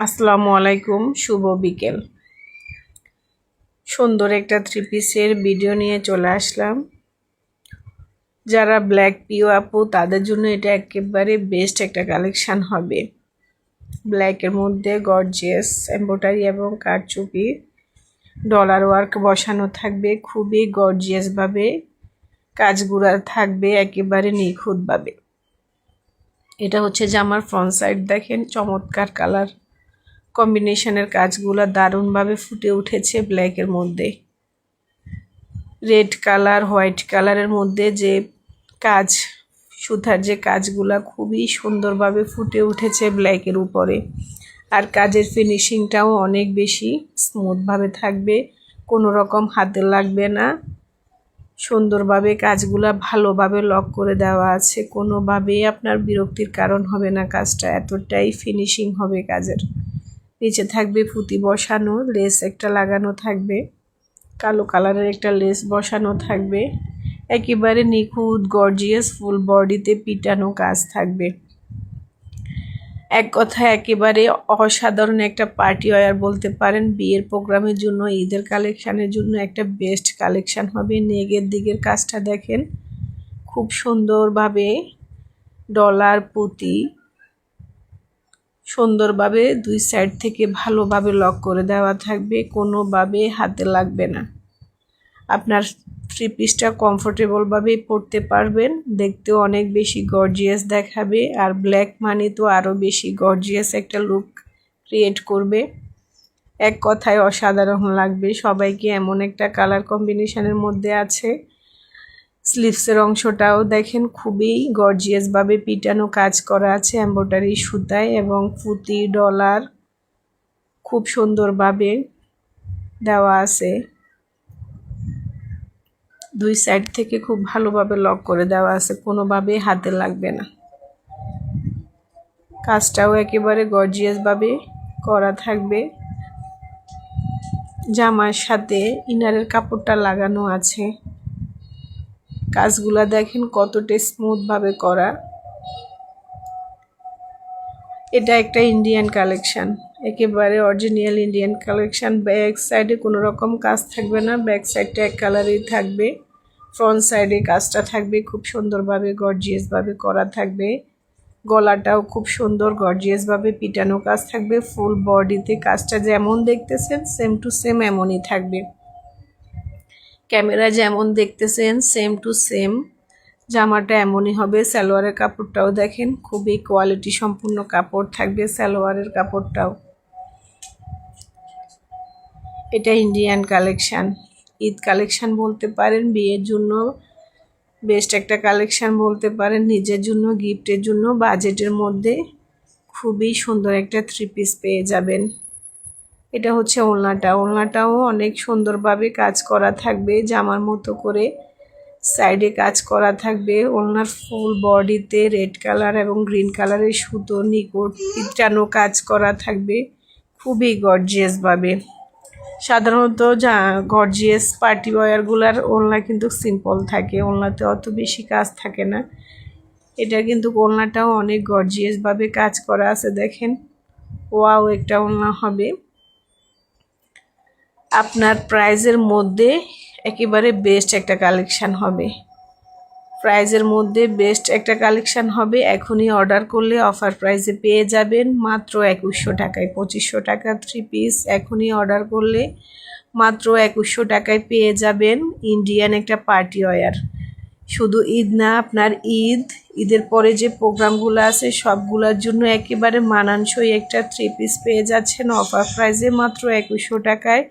আসসালামু আলাইকুম, শুভ বিকেল। সুন্দর একটা থ্রি পিসের ভিডিও নিয়ে চলে আসলাম। যারা ব্ল্যাক পিও আপু, তাদের জন্য এটা একেবারে বেস্ট একটা কালেকশান হবে। ব্ল্যাকের মধ্যে গর্জিয়াস এম্ব্রয়ডারি এবং কারচুপি ডলার ওয়ার্ক বসানো থাকবে, খুবই গর্জিয়াসভাবে কাজগুলা থাকবে একেবারে নিখুঁতভাবে। এটা হচ্ছে জামার ফ্রন্ট সাইড দেখেন, চমৎকার কালার কম্বিনেশনের কাজগুলো দারুণভাবে ফুটে উঠেছে ব্ল্যাকের মধ্যে। রেড কালার হোয়াইট কালারের মধ্যে যে কাজ, সুতার যে কাজগুলা খুবই সুন্দরভাবে ফুটে উঠেছে ব্ল্যাকের উপরে। আর কাজের ফিনিশিংটাও অনেক বেশি স্মুথভাবে থাকবে কোনো রকম হাতে লাগবে না। সুন্দরভাবে কাজগুলা ভালোভাবে লক করে দেওয়া আছে, কোনোভাবেই আপনার বিরক্তির কারণ হবে না কাজটা, এতটাই ফিনিশিং হবে কাজের। নিচে থাকবে ফুতি বসানো লেস একটা লাগানো থাকবে, কালো কালারের একটা লেস বসানো থাকবে, একেবারে নিখুঁত গর্জিয়াস ফুল বডিতে পিটানো কাজ থাকবে। এক কথায় একেবারে অসাধারণ একটা পার্টি ওয়ার বলতে পারেন, বিয়ের প্রোগ্রামের জন্য, ঈদের কালেকশানের জন্য একটা বেস্ট কালেকশান হবে। নেগের দিকের কাজটা দেখেন, খুব সুন্দরভাবে ডলার পুঁতি সুন্দরভাবে দুই সাইড থেকে ভালোভাবে লক করে দেওয়া থাকবে, কোনোভাবে হাতে লাগবে না। আপনার থ্রি পিসটা কমফোর্টেবলভাবেই পরতে পারবেন, দেখতেও অনেক বেশি গর্জিয়াস দেখাবে, আর ব্ল্যাক মানি তো আরও বেশি গর্জিয়াস একটা লুক ক্রিয়েট করবে। এক কথায় অসাধারণ লাগবে, সবাইকে এমন একটা কালার কম্বিনেশনের মধ্যে আছে। স্লিভসের অংশটাও দেখেন খুবই গর্জিয়াসভাবে পিটানো কাজ করা আছে এম্ব্রয়ডারি সুতায় এবং ফুতি ডলার খুব সুন্দরভাবে দেওয়া আছে। দুই সাইড থেকে খুব ভালোভাবে লক করে দেওয়া আছে, কোনোভাবেই হাতে লাগবে না। কাজটাও একেবারে গর্জিয়াসভাবে করা থাকবে। জামার সাথে ইনারের কাপড়টা লাগানো আছে। কাজগুলা দেখেন কতটা স্মুথভাবে করা। এটা একটা ইন্ডিয়ান কালেকশান একেবারে অরিজিনাল ইন্ডিয়ান কালেকশান ব্যাক সাইডে কোনো রকম কাজ থাকবে না ব্যাক সাইডটা এক কালারেই থাকবে। ফ্রন্ট সাইডে কাজটা থাকবে, খুব সুন্দরভাবে গর্জিয়াসভাবে করা থাকবে। গলাটাও খুব সুন্দর গর্জিয়াসভাবে পিটানো কাজ থাকবে। ফুল বডিতে কাজটা যেমন দেখতেছেন সেম টু সেম এমনই থাকবে। ক্যামেরা যেমন দেখতেছেন সেম টু সেম জামাটা এমনই হবে, সালোয়ারের কাপড়টাও দেখেন, খুবই কোয়ালিটি সম্পূর্ণ কাপড় থাকবে সালোয়ারের কাপড়টাও। এটা ইন্ডিয়ান কালেকশান ঈদ কালেকশান বলতে পারেন, বিয়ের জন্য বেস্ট একটা কালেকশান বলতে পারেন, নিজের জন্য গিফটের জন্য বাজেটের মধ্যে খুবই সুন্দর একটা থ্রি পিস পেয়ে যাবেন। এটা হচ্ছে ওলনাটা। ওলনাটাও অনেক সুন্দরভাবে কাজ করা থাকবে, জামার মতো করে সাইডে কাজ করা থাকবে। ওলনার ফুল বডিতে রেড কালার এবং গ্রিন কালারের সুতো, নিকট পিটানো কাজ করা থাকবে খুবই গর্জিয়াসভাবে সাধারণত যা গর্জিয়াস পার্টি ওয়ারগুলার ওলনা কিন্তু সিম্পল থাকে, ওলনাতে অত বেশি কাজ থাকে না। এটা কিন্তু ওলনাটাও অনেক গর্জিয়াসভাবে কাজ করা আছে, দেখেন। ওয়াও একটা ওলনা হবে। আপনার প্রাইজের মধ্যে একেবারে বেস্ট একটা কালেকশান হবে। প্রাইজের মধ্যে বেস্ট একটা কালেকশান হবে। এখনই অর্ডার করলে অফার প্রাইজে পেয়ে যাবেন। মাত্র একুশশো টাকায়, পঁচিশশো টাকা থ্রি পিস এখনই অর্ডার করলে মাত্র একুশশো টাকায় পেয়ে যাবেন ইন্ডিয়ান একটা পার্টি ওয়ার শুধু ঈদ না, আপনার ঈদ, ঈদের পরে যে প্রোগ্রামগুলো আছে, সবগুলোর জন্য একেবারে মানানসই একটা থ্রি পিস পেয়ে যাচ্ছেন। অফার প্রাইজে মাত্র একুশশো টাকায়।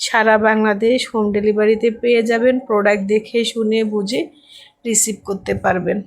সারা বাংলাদেশ হোম ডেলিভারিতে পেয়ে যাবেন প্রোডাক্ট দেখে শুনে বুঝে রিসিভ করতে পারবেন।